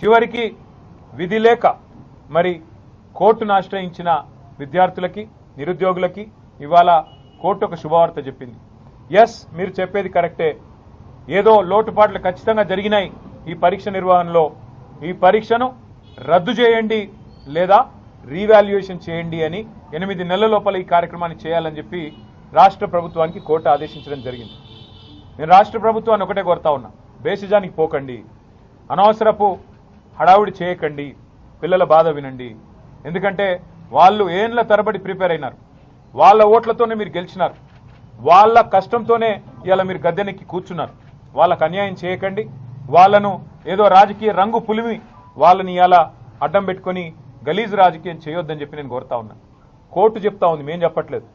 చివరికి విధి లేక మరి కోర్టును ఆశ్రయించిన విద్యార్థులకి నిరుద్యోగులకి ఇవాళ కోర్టు ఒక శుభవార్త చెప్పింది. ఎస్ మీరు చెప్పేది కరెక్టే. ఏదో లోటుపాట్లు ఖచ్చితంగా జరిగినాయి ఈ పరీక్ష నిర్వహణలో. ఈ పరీక్షను రద్దు చేయండి లేదా రీవాల్యుయేషన్ చేయండి అని ఎనిమిది నెలల లోపల ఈ కార్యక్రమాన్ని చేయాలని చెప్పి రాష్ట్ర ప్రభుత్వానికి కోర్టు ఆదేశించడం జరిగింది. నేను రాష్ట్ర ప్రభుత్వాన్ని ఒకటే కోరుతా ఉన్నా. బేసిజానికి పోకండి. అనవసరపు హడావుడి చేయకండి పిల్లల బాధ వినండి. ఎందుకంటే వాళ్ళు ఏండ్ల తరబడి ప్రిపేర్ అయినారు. వాళ్ళ ఓట్లతోనే మీరు గెలిచినారు. వాళ్ళ కష్టంతోనే ఇలా మీరు గద్దెనెక్కి కూర్చున్నారు. వాళ్ళకు అన్యాయం చేయకండి. వాళ్ళను ఏదో రాజకీయ రంగు పులిమి వాళ్ళని ఇలా అడ్డం పెట్టుకొని గలీజ్ రాజకీయం చేయొద్దని చెప్పి నేను కోరుతా ఉన్నా. కోర్టు చెప్తా ఉంది మేం చెప్పట్లేదు.